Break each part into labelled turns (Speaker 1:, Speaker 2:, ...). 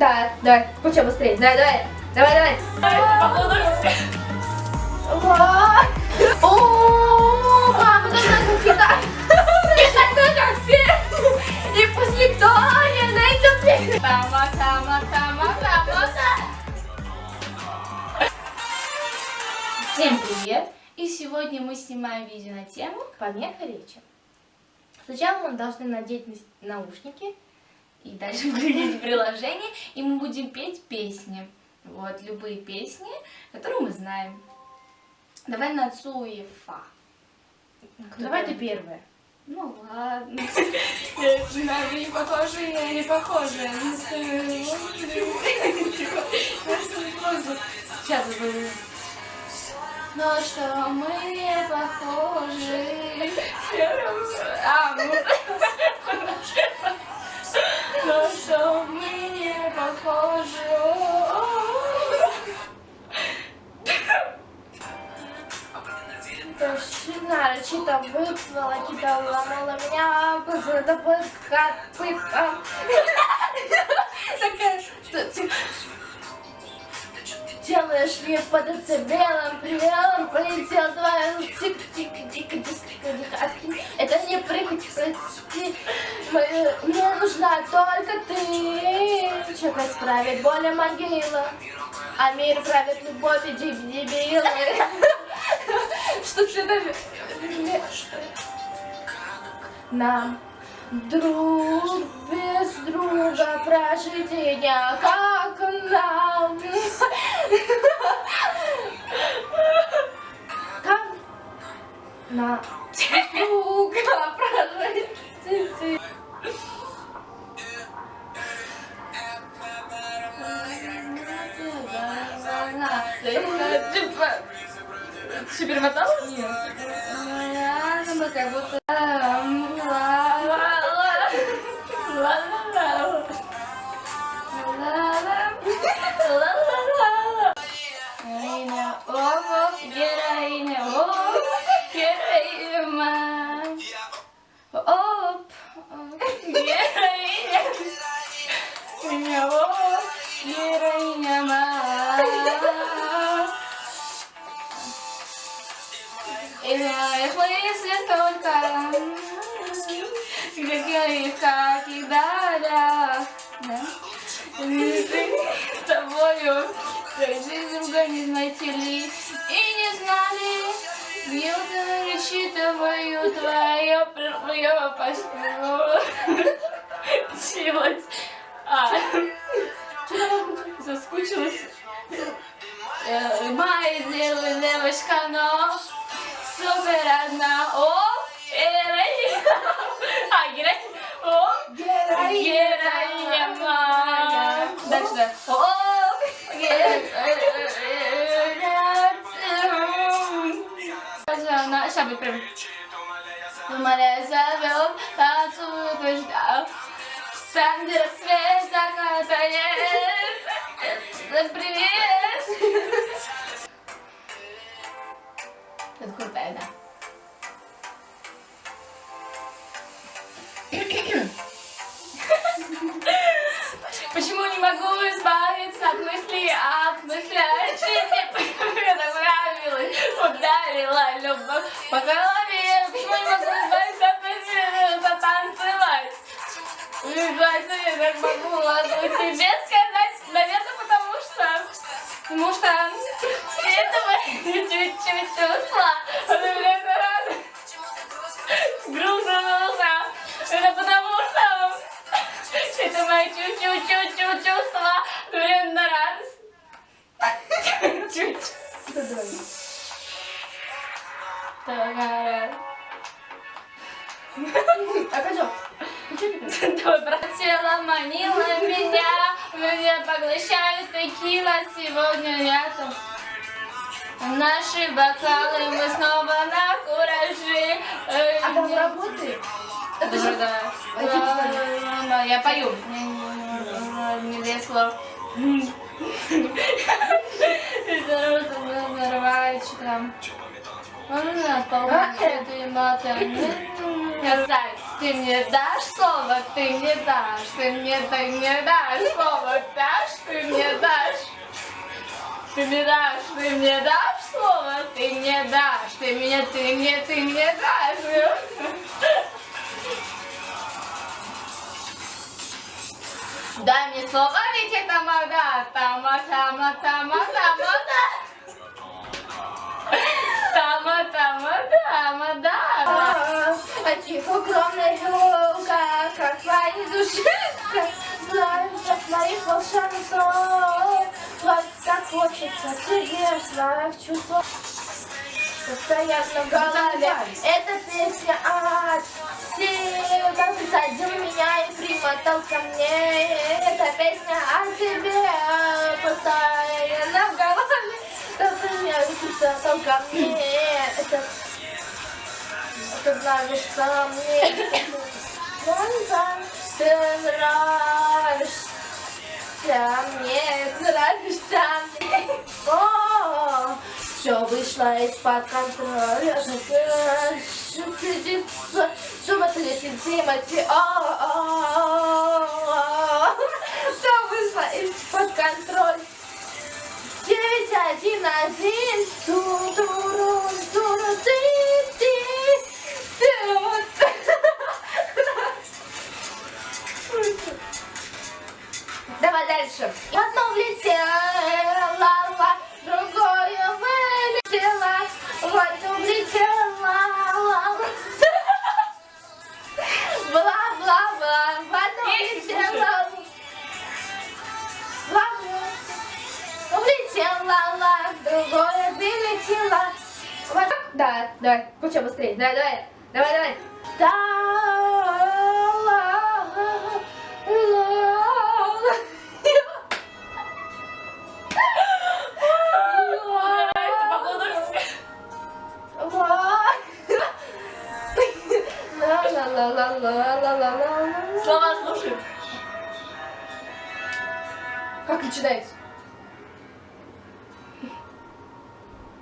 Speaker 1: Да, давай, почему быстрее. Давай, давай. Давай, давай. Мама, должна какие-то... Это как все. И после Тони найдет Тама, тама, тама, тама,
Speaker 2: Всем привет! И сегодня мы снимаем видео на тему
Speaker 1: Помеха речи. Сначала мы должны надеть наушники.
Speaker 2: И дальше включить приложение, и мы будем петь песни. Вот, любые песни, которые мы знаем. Давай на цу и фа. Кто
Speaker 1: Давай ты первая.
Speaker 2: Ну ладно. На не похожи, я не похожа. Сейчас буду. Но что мы похожи. А, ну. Но что мы не похожи.
Speaker 1: Тишина речита выплыла, кита ломала меня, позада пытка, пытка. Такая, ты делаешь мне под децибелом, прилелом, полетел твоя тик тик тик тик тик Это не прыгать, прости, мне нужна только ты. Человек исправит боль могила, а мир правит любовь и деб- дебилы. Что следует? Нам друг без друга прожить дня, как нам. Как нам друга прожить дня.
Speaker 2: Ты что, перемотала? Нет. Мы как будто... тобою Друг друга не знаете ли И не знали ты рассчитываю твое Твое пошло Чилась А Соскучилась Э, Моя делай девочка, но супер одна. О, героиня. А, героиня. О, героиня. Дальше, да. О, героиня. Сейчас будет прям. Море зовет, отсюда ждал. Там, где рассвет закатает. Любовь по голове. Почему не могу затанцевать? Лежать, я так могу, ладно, тебе сказать, наверное, потому что Потому что все этого чуть-чуть чувства,
Speaker 1: Опять же.
Speaker 2: Добро тело манило меня, меня поглощают текила сегодня летом. Наши бокалы мы снова на кураже.
Speaker 1: А там работает? Это же...
Speaker 2: да.
Speaker 1: А
Speaker 2: Я пою. Не весело. Нарывает, что там. Он нас получит и Сказать, ты мне дашь слово, ты мне дашь, ты мне, ты мне дашь слово, да? ты мне дашь? Ты мне дашь, ты мне дашь слово, ты мне дашь, ты мне, ты мне, ты мне дашь. Дай мне слово, ведь это мода, тама, тама, тама, тама, да. Тама, тама, тама, да.
Speaker 1: Тихо огромная елка, как твои душистка, знаю, как моих волшебных слов. Вот как хочется тебе в своих чувствах. Постоянно в голове эта песня от всех посадил меня и примотал ко мне Эта песня о тебе Постоянно в голове Как меня присмотал ко мне Это ты нравишься мне ты нравишься мне, нравишься мне. О, все вышло из-под контроля. Следится, чтобы ты Тимати. Все вышло из-под контроля. Девять, один, один, ту Дальше. Одно влетело, другое вылетело, в одну влетело. Бла-бла-бла, в одну
Speaker 2: Песню
Speaker 1: влетело. Бла-бла. Влетело, другое вылетело. Вот так? Да, давай, включай быстрее. Давай, давай, давай, давай. Ла-ла-ла-ла-ла-ла-ла-ла.
Speaker 2: Слова слушаем.
Speaker 1: Как начинается?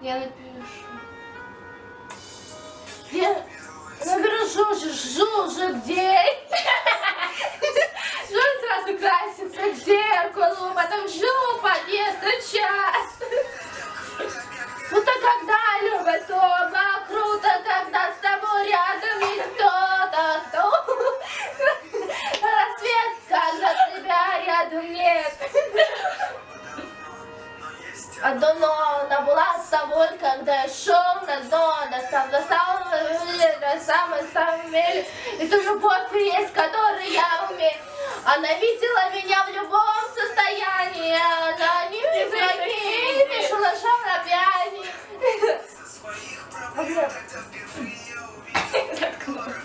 Speaker 1: Я напишу. Я наберу Жужи, Жужи, где? Жужа сразу красится к зеркалу, потом Жу подъезд час. Ну то когда любят оба дно, достал, достал, на самый самый мель. И ту любовь есть, которую я умею. Она видела меня в любом состоянии, она не звонит, не шалашом на пьяни.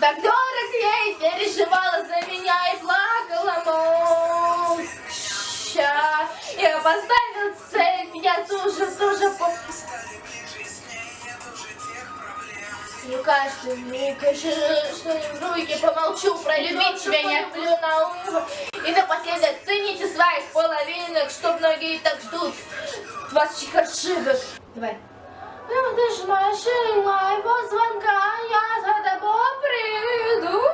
Speaker 1: Так дорог ей переживала за меня и плакала молча. Я поставил цель, я тоже, тоже по... Не каждый миг, что-нибудь руки помолчу, пролюбить тебя не отплю на ум. И напоследок цените своих половинок, что многие так ждут ваших ошибок. Давай. Ж машина моего звонка, я за тобой приду.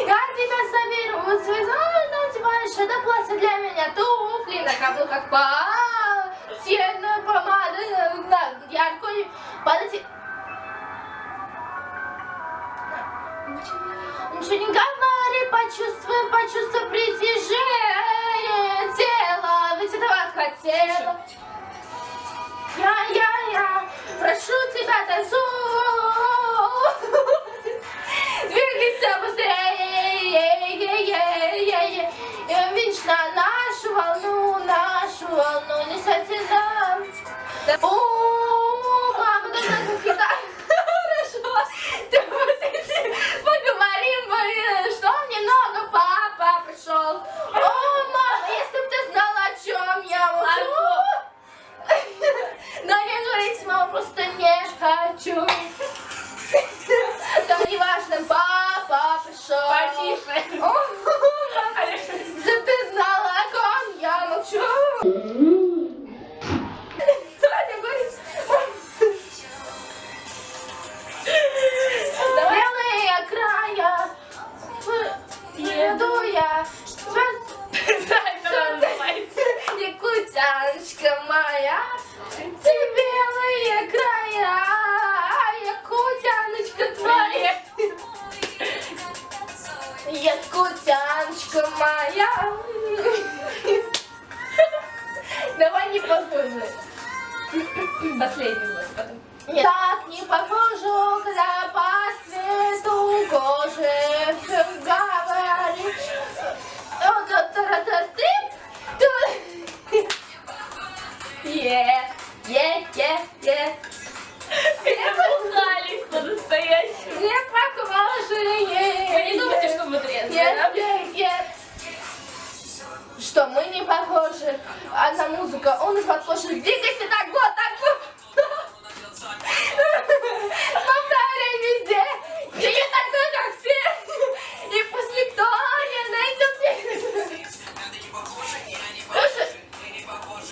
Speaker 1: Я тебя соберу, надеваешь это платье для меня, туфли на каблуках патенную помаду Ничего не говори, почувствуй, почувствуй притяжение тела, ведь этого хотела. Я, я, я, прошу тебя, танцуй. Двигайся быстрее. И Вечно нашу волну, нашу волну несете нам.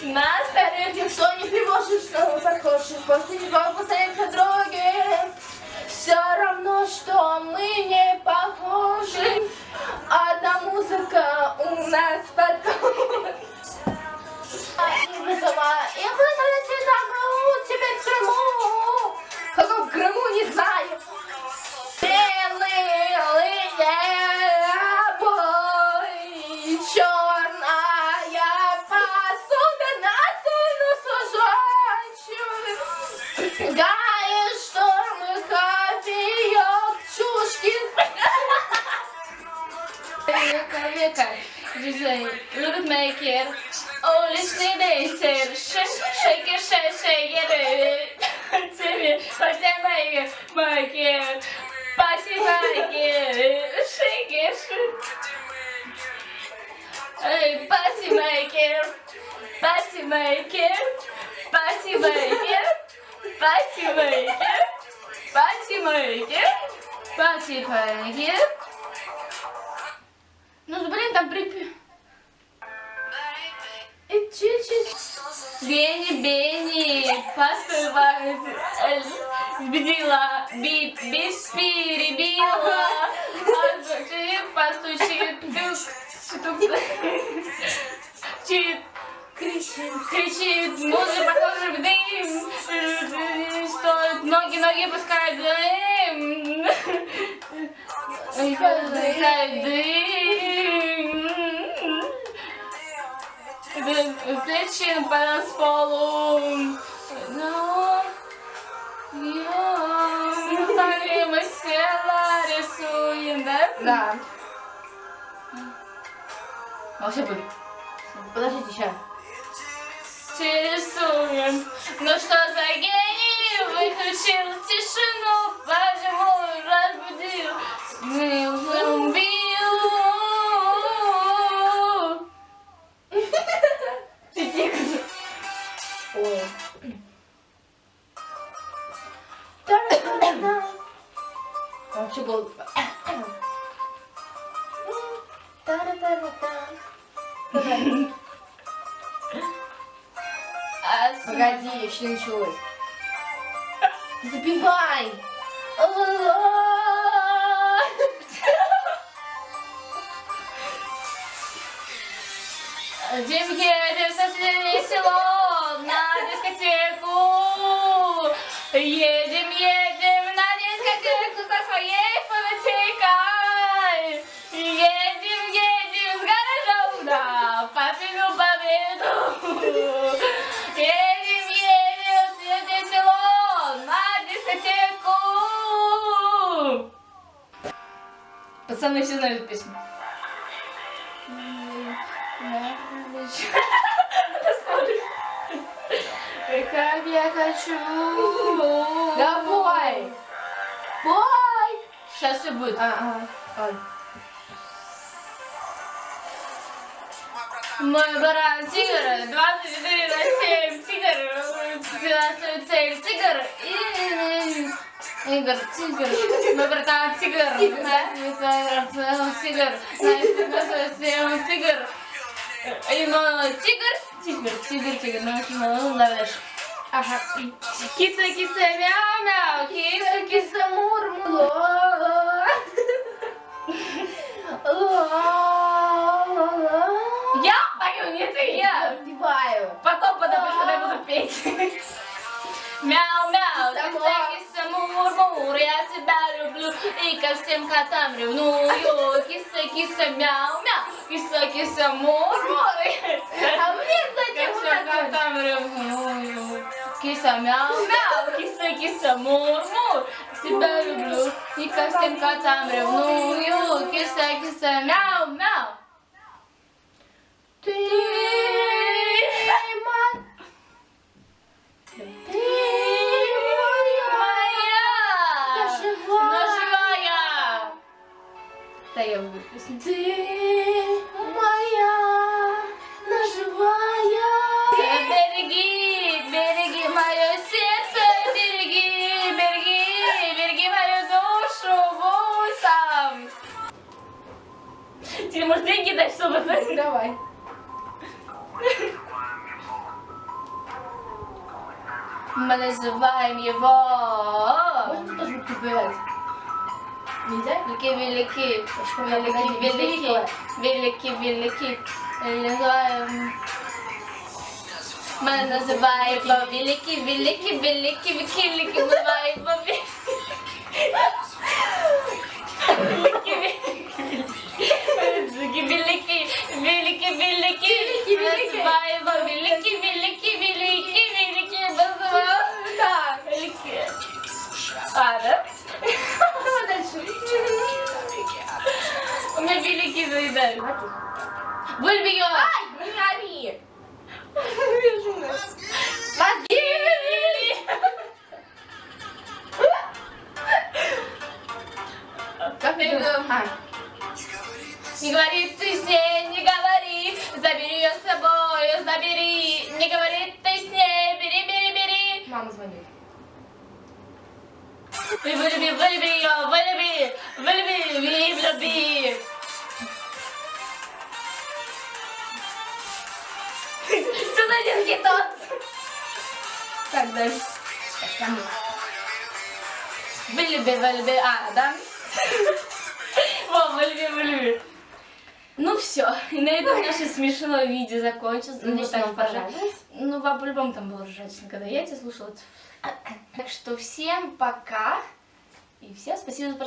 Speaker 2: На старых
Speaker 1: Никто не приможет, что мы похожи. После него постоянно по дороге. Все равно, что мы не похожи. Одна музыка у нас под
Speaker 2: Gayeşlerim kafi yok çuşkin. Yakar Look at my. Пати мейкер, пати мейкер. Ну, блин, там припев.
Speaker 1: И чуть-чуть.
Speaker 2: Бенни, Бенни, поспевает, э, сбедила, би, бис, перебила, постучит, постучит, тук, тук, чит,
Speaker 1: Кричит.
Speaker 2: кричит, музыка похожа в дым, стоит, ноги, ноги пускай дым, пускай дым. Плечи по танцполу. Но я мы села рисуем, да?
Speaker 1: Да.
Speaker 2: Вообще будет.
Speaker 1: Подождите, сейчас.
Speaker 2: Рисуем. Ну что за гений выключил тишину, почему разбудил? Мы убил.
Speaker 1: Ой. Та-ра-та-та. А вообще был... Та-ра-та-та-та. Не началось. Запивай!
Speaker 2: Едем, едем в соседнее Знают песню. Как я хочу.
Speaker 1: Давай! Бой!
Speaker 2: Сейчас все будет.
Speaker 1: А, а, ладно.
Speaker 2: Мой баран тигр, 24 на 7, тигр, финансовая цель, тигр, и... Игорь, тигр, мой братан тигр,
Speaker 1: Тигр, да?
Speaker 2: тигр, тигр, тигр, тигр, и мой тигр, тигр, тигр, тигр, ну, ну, ловишь.
Speaker 1: Ага.
Speaker 2: Киса, киса, мяу, мяу, киса, киса.
Speaker 1: Киса мурмула.
Speaker 2: Котам ревную. Киса, киса, мяу, мяу, киса, киса, мур,
Speaker 1: А мне зачем вот
Speaker 2: котам ревную. Киса, киса, мяу, мяу, киса, киса, мур, мур. Себя люблю и ко всем котам ревную. Киса, киса, мяу, мяу.
Speaker 1: Ты
Speaker 2: Выпущу.
Speaker 1: Ты моя, наживая.
Speaker 2: Береги, береги мое сердце, береги, береги, береги мою душу вусом. Тебе может деньги дать, чтобы ты...
Speaker 1: Давай.
Speaker 2: Мы называем его...
Speaker 1: Можно тоже
Speaker 2: Perché velle che, velle
Speaker 1: che, velle che,
Speaker 2: velle
Speaker 1: che, velle che, Mano
Speaker 2: vai pra velle que, velle que, velle que, velle que, vai pra velle que, velle que, velle que, velle que,
Speaker 1: vai pra
Speaker 2: И вылюби, вылюби ее, вылюби, вылюби, и влюби. Что за танц?
Speaker 1: Так, дальше. Сама.
Speaker 2: Вылюби, вылюби, а, да? Во, вылюби, вылюби. Ну все, и на этом наше смешное видео закончилось. Ну,
Speaker 1: Надеюсь,
Speaker 2: так,
Speaker 1: вам понравилось.
Speaker 2: Ну, вам по-любому там было ржачно, когда я тебя слушала. Так что всем пока. И всем спасибо за